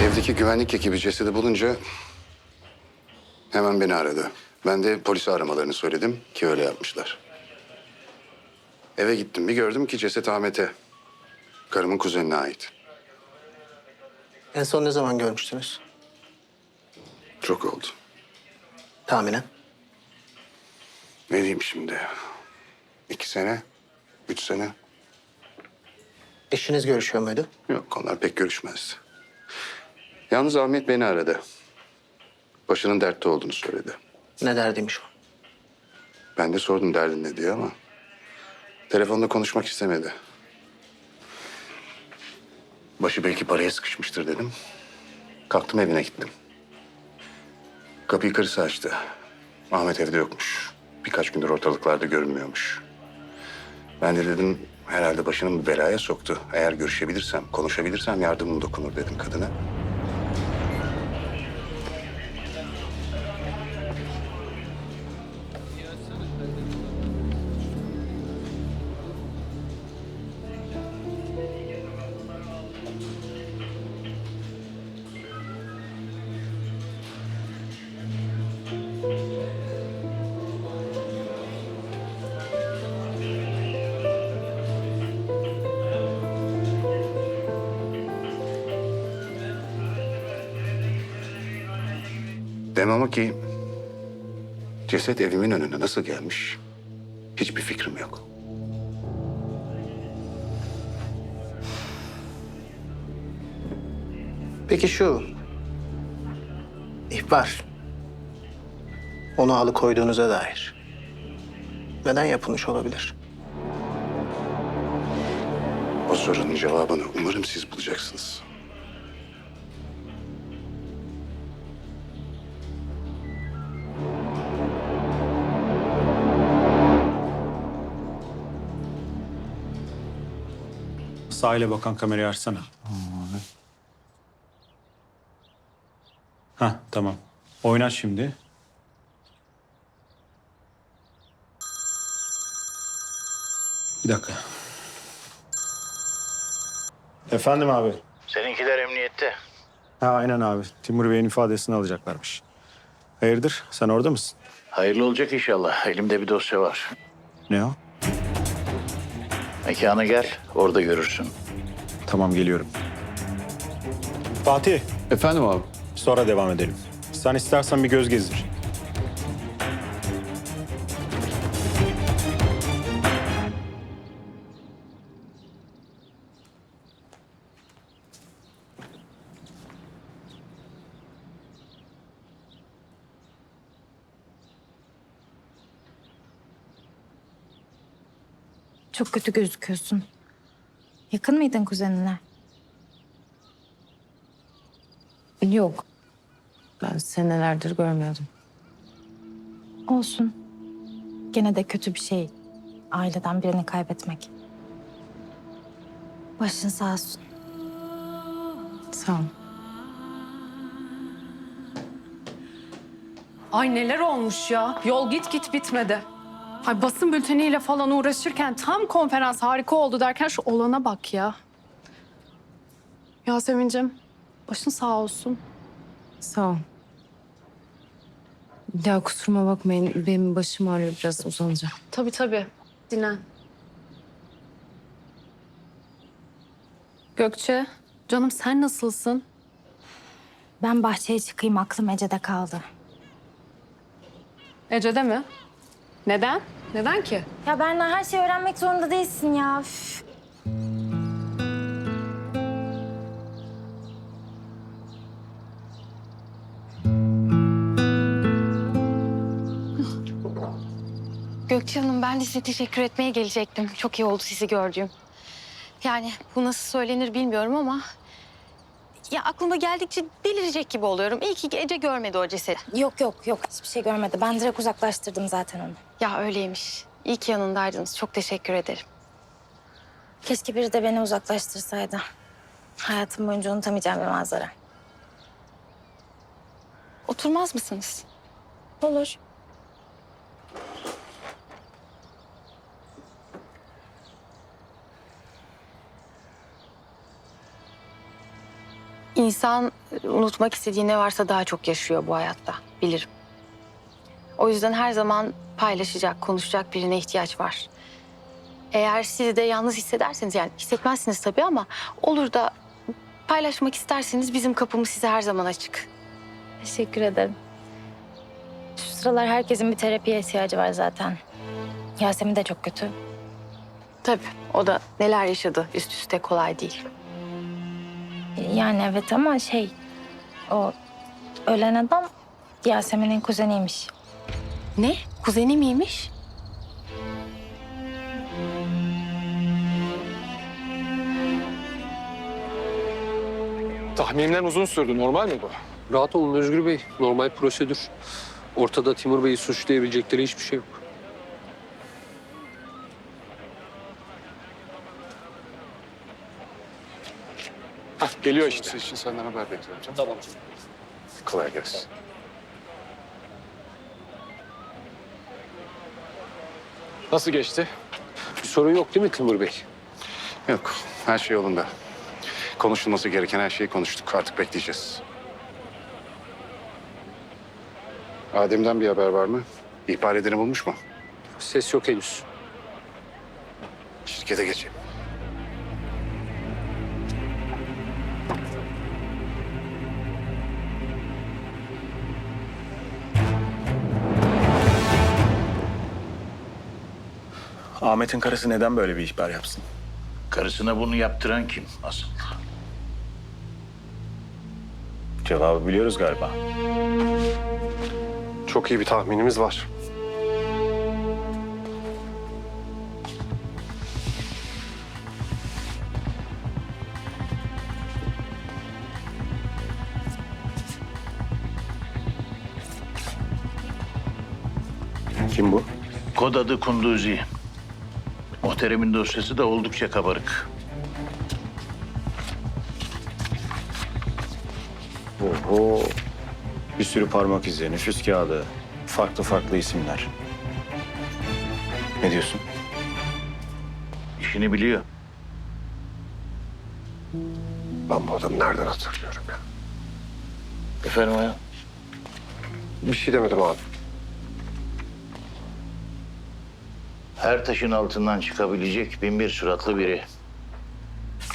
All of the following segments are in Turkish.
Evdeki güvenlik ekibi cesedi bulunca hemen beni aradı. Ben de polisi aramalarını söyledim ki öyle yapmışlar. Eve gittim bir gördüm ki ceset Ahmet'e. Karımın kuzenine ait. En son ne zaman görmüştünüz? Çok oldu. Tahminen. Ne diyeyim şimdi? İki sene, üç sene. Eşiniz görüşüyor muydu? Yok onlar pek görüşmezdi. Yalnız Ahmet beni aradı. Başının dertte olduğunu söyledi. Ne derdiymiş o? Ben de sordum derdin ne diye ama... ...telefonda konuşmak istemedi. Başı belki paraya sıkışmıştır dedim. Kalktım evine gittim. Kapıyı karısı açtı. Ahmet evde yokmuş. Birkaç gündür ortalıklarda görünmüyormuş. Ben de dedim herhalde başını belaya soktu. Eğer görüşebilirsem, konuşabilirsem yardımım dokunur dedim kadına. Demem o ki ceset evimin önüne nasıl gelmiş hiçbir fikrim yok. Peki şu... ihbar. Onu alıkoyduğunuza dair. Neden yapılmış olabilir? O sorunun cevabını umarım siz bulacaksınız. Sahile bakan kamerayı açsana. Ha tamam. Oynat şimdi. Bir dakika. Efendim abi. Seninkiler emniyette. Ha aynen abi. Timur Bey'in ifadesini alacaklarmış. Hayırdır? Sen orada mısın? Hayırlı olacak inşallah. Elimde bir dosya var. Ne o? Mekana gel, orada görürsün. Tamam geliyorum. Fatih. Efendim abi? Sonra devam edelim. Sen istersen bir göz gezdir. Çok kötü gözüküyorsun. Yakın mıydın kuzenine? Yok. Ben senelerdir görmüyordum. Olsun. Gene de kötü bir şey. Aileden birini kaybetmek. Başın sağ olsun. Sağ ol. Ay neler olmuş ya. Yol git git bitmedi. Ay basın bülteniyle falan uğraşırken tam konferans harika oldu derken şu olana bak ya. Yasemin'cim başın sağ olsun. Sağ ol. Ya kusuruma bakmayın. Benim başım ağrıyor biraz uzanacağım. Tabii tabii. Dinlen. Gökçe, canım sen nasılsın? Ben bahçeye çıkayım aklım Ece'de kaldı. Ece'de mi? Neden? Neden ki? Ya Berna her şeyi öğrenmek zorunda değilsin ya. Üf. Gökçe Hanım ben de size teşekkür etmeye gelecektim. Çok iyi oldu sizi gördüğüm. Yani bu nasıl söylenir bilmiyorum ama... Ya aklıma geldikçe delirecek gibi oluyorum. İyi ki Ece görmedi o cesedi. Yok yok yok hiçbir şey görmedi. Ben direkt uzaklaştırdım zaten onu. Ya öyleymiş. İyi ki yanındaydınız. Çok teşekkür ederim. Keşke biri de beni uzaklaştırsaydı. Hayatım boyunca unutamayacağım bir manzara. Oturmaz mısınız? Olur. İnsan e, unutmak istediği ne varsa daha çok yaşıyor bu hayatta. Bilirim. O yüzden her zaman paylaşacak, konuşacak birine ihtiyaç var. Eğer siz de yalnız hissederseniz yani hissetmezsiniz tabii ama olur da paylaşmak isterseniz bizim kapımız size her zaman açık. Teşekkür ederim. Şu sıralar herkesin bir terapiye ihtiyacı var zaten. Yasemin de çok kötü. Tabii o da neler yaşadı üst üste kolay değil. Yani evet ama şey... O ölen adam Yasemin'in kuzeniymiş. Ne? Kuzeni miymiş? Tahminimden uzun sürdü. Normal mi bu? Rahat olun Özgür Bey. Normal prosedür. Ortada Timur Bey'i suçlayabilecekleri hiçbir şey yok. Hah, geliyor işte. için senden haber bekliyorum. Tamam. Kolay gelsin. Nasıl geçti? Bir sorun yok değil mi Timur Bey? Yok, her şey yolunda. Konuşulması gereken her şeyi konuştuk. Artık bekleyeceğiz. Adem'den bir haber var mı? İhbar edeni bulmuş mu? Ses yok henüz. Şirkete geçeyim. Ahmet'in karısı neden böyle bir ihbar yapsın? Karısına bunu yaptıran kim asıl? Cevabı biliyoruz galiba. Çok iyi bir tahminimiz var. Kim bu? Kod adı Kunduzi. Muhteremin dosyası da oldukça kabarık. Oho. Bir sürü parmak izi, nüfus kağıdı, farklı farklı isimler. Ne diyorsun? İşini biliyor. Ben bu adamı nereden hatırlıyorum ya? Efendim ya? Bir şey demedim abi. Her taşın altından çıkabilecek bin bir suratlı biri.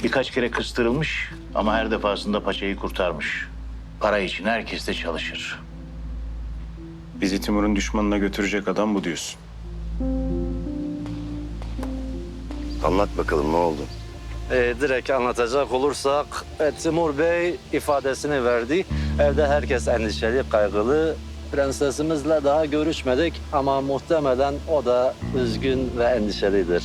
Birkaç kere kıstırılmış ama her defasında paçayı kurtarmış. Para için herkes de çalışır. Bizi Timur'un düşmanına götürecek adam bu diyorsun. Anlat bakalım ne oldu? Ee, direkt anlatacak olursak e, Timur Bey ifadesini verdi. Evde herkes endişeli, kaygılı. Prensesimizle daha görüşmedik ama muhtemelen o da üzgün ve endişelidir.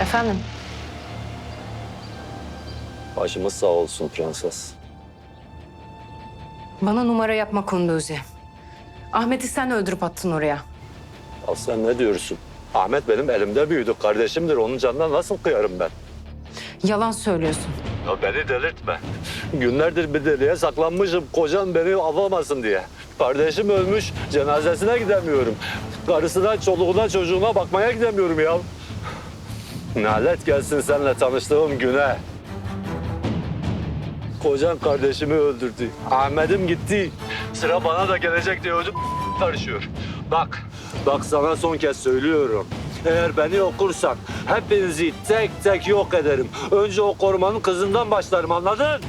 Efendim? Başımız sağ olsun prenses. Bana numara yapma Kunduzi. Ahmet'i sen öldürüp attın oraya. Ya sen ne diyorsun? Ahmet benim elimde büyüdü. Kardeşimdir. Onun canına nasıl kıyarım ben? Yalan söylüyorsun. Ya beni delirtme. Günlerdir bir deliğe saklanmışım. Kocam beni avamasın diye. Kardeşim ölmüş. Cenazesine gidemiyorum. Karısına, çoluğuna, çocuğuna bakmaya gidemiyorum ya. Nalet gelsin seninle tanıştığım güne. Kocan kardeşimi öldürdü. Ahmet'im gitti. Sıra bana da gelecek diye ödüm karışıyor. Bak, bak sana son kez söylüyorum. Eğer beni okursan hepinizi tek tek yok ederim. Önce o korumanın kızından başlarım anladın?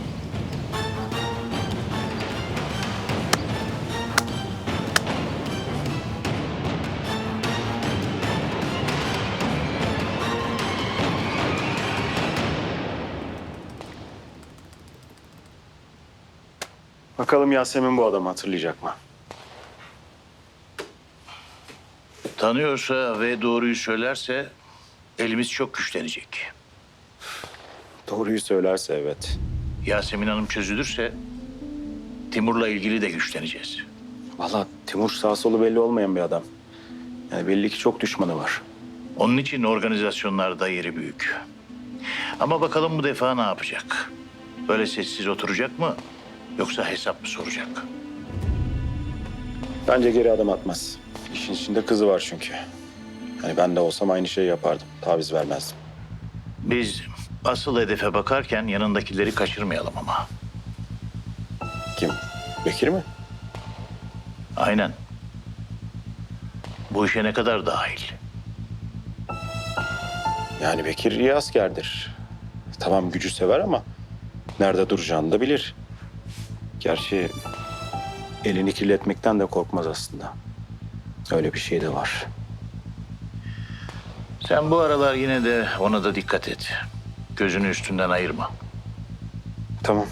Bakalım Yasemin bu adamı hatırlayacak mı? Tanıyorsa ve doğruyu söylerse elimiz çok güçlenecek. Doğruyu söylerse evet. Yasemin Hanım çözülürse Timur'la ilgili de güçleneceğiz. Vallahi Timur sağ solu belli olmayan bir adam. Yani belli ki çok düşmanı var. Onun için organizasyonlarda yeri büyük. Ama bakalım bu defa ne yapacak? Böyle sessiz oturacak mı? Yoksa hesap mı soracak? Bence geri adım atmaz. İşin içinde kızı var çünkü. Hani ben de olsam aynı şeyi yapardım. Taviz vermezdim. Biz asıl hedefe bakarken yanındakileri kaçırmayalım ama. Kim? Bekir mi? Aynen. Bu işe ne kadar dahil? Yani Bekir iyi askerdir. Tamam gücü sever ama nerede duracağını da bilir. Gerçi elini kirletmekten de korkmaz aslında. Öyle bir şey de var. Sen bu aralar yine de ona da dikkat et. Gözünü üstünden ayırma. Tamam.